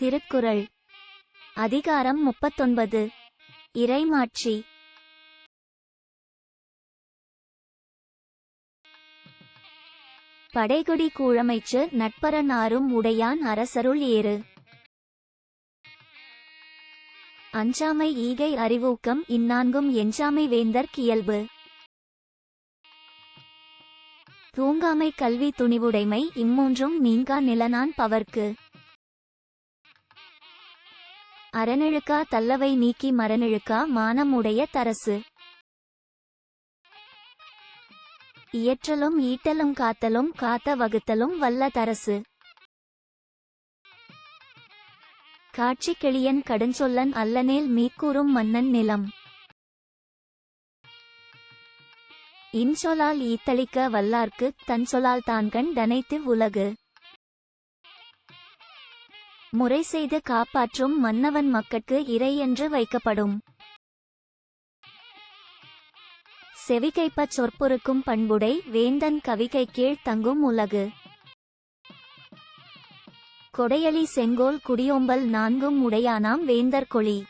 திருக்குறள். அதிகாரம் முப்பத்தொன்பது. இறைமாட்சி. படைகுடி கூழமைச்சு நட்பரனாரும் உடையான் அரசருள் ஏறு. அஞ்சாமை ஈகை அறிவூக்கம் இந்நான்கும் எஞ்சாமை வேந்தர் கியல்பு. தூங்காமை கல்வி துணிவுடைமை இம்மூன்றும் நீங்கா நிலனான் பவர்க்கு. அறநிழுக்கா தல்லவை நீக்கி மரநிழுக்கா மானம் உடைய தரசு. இயற்றலும் ஈட்டலும் காத்தலும் காத்த வகுத்தலும் வல்ல தரசு. காட்சி கிளியன் கடுஞ்சொல்லன் அல்லனேல் மீக்கூறும் மன்னன் நிலம். இன்சொலால் ஈத்தளிக்க வல்லார்க்கு தன்சொலால் தான்கண் தனைத்து உலகு. முறை செய்து காப்பாற்றும் மன்னவன் மக்கட்கு இறை என்று வைக்கப்படும். செவிகைப்பச் சொற்பொருக்கும் பண்புடை வேந்தன் கவிகை கீழ் தங்கும் உலகு. கொடையளி செங்கோல் குடியோம்பல் நான்கும் உடையானாம் வேந்தர் கொளி.